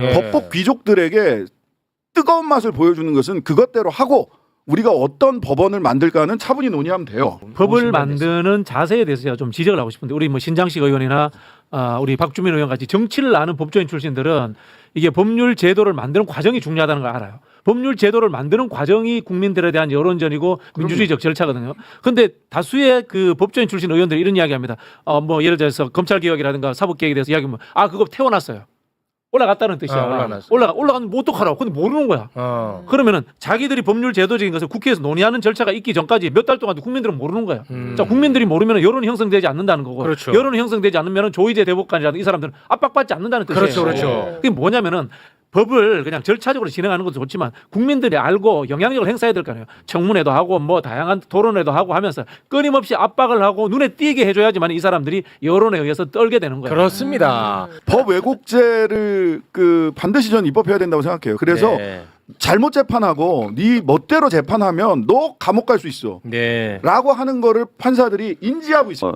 예. 법복 귀족들에게 뜨거운 맛을 보여주는 것은 그것대로 하고 우리가 어떤 법원을 만들까는 차분히 논의하면 돼요. 법을 만드는 자세에 대해서 제가 좀 지적을 하고 싶은데 우리 뭐 신장식 의원이나 아, 우리 박주민 의원 같이 정치를 아는 법조인 출신들은 이게 법률 제도를 만드는 과정이 중요하다는 걸 알아요. 법률 제도를 만드는 과정이 국민들에 대한 여론전이고 민주주의적 절차거든요. 근데 다수의 그 법조인 출신 의원들이 이런 이야기 합니다. 어 뭐 예를 들어서 검찰 개혁이라든가 사법 개혁에 대해서 이야기하면 아 그거 태워놨어요. 올라갔다는 뜻이야. 아, 올라갔어. 올라가 올라가면 뭐 어떡하라고. 근데 모르는 거야. 어. 그러면은 자기들이 법률 제도적인 것을 국회에서 논의하는 절차가 있기 전까지 몇 달 동안 국민들은 모르는 거야. 음. 자, 국민들이 모르면 여론이 형성되지 않는다는 거고. 그렇죠. 여론이 형성되지 않으면 조희재 대법관이라든 이 사람들은 압박받지 않는다는 뜻이에요. 그렇죠, 그렇죠. 그게 뭐냐면은 법을 그냥 절차적으로 진행하는 것도 좋지만 국민들이 알고 영향력을 행사해야 될 거 아니에요. 청문회도 하고 뭐 다양한 토론회도 하고 하면서 끊임없이 압박을 하고 눈에 띄게 해줘야지만 이 사람들이 여론에 의해서 떨게 되는 거예요. 그렇습니다. 법 왜곡죄를 그 반드시 전 입법해야 된다고 생각해요. 그래서 네. 잘못 재판하고 네 멋대로 재판하면 너 감옥 갈 수 있어. 네. 라고 하는 거를 판사들이 인지하고 있어.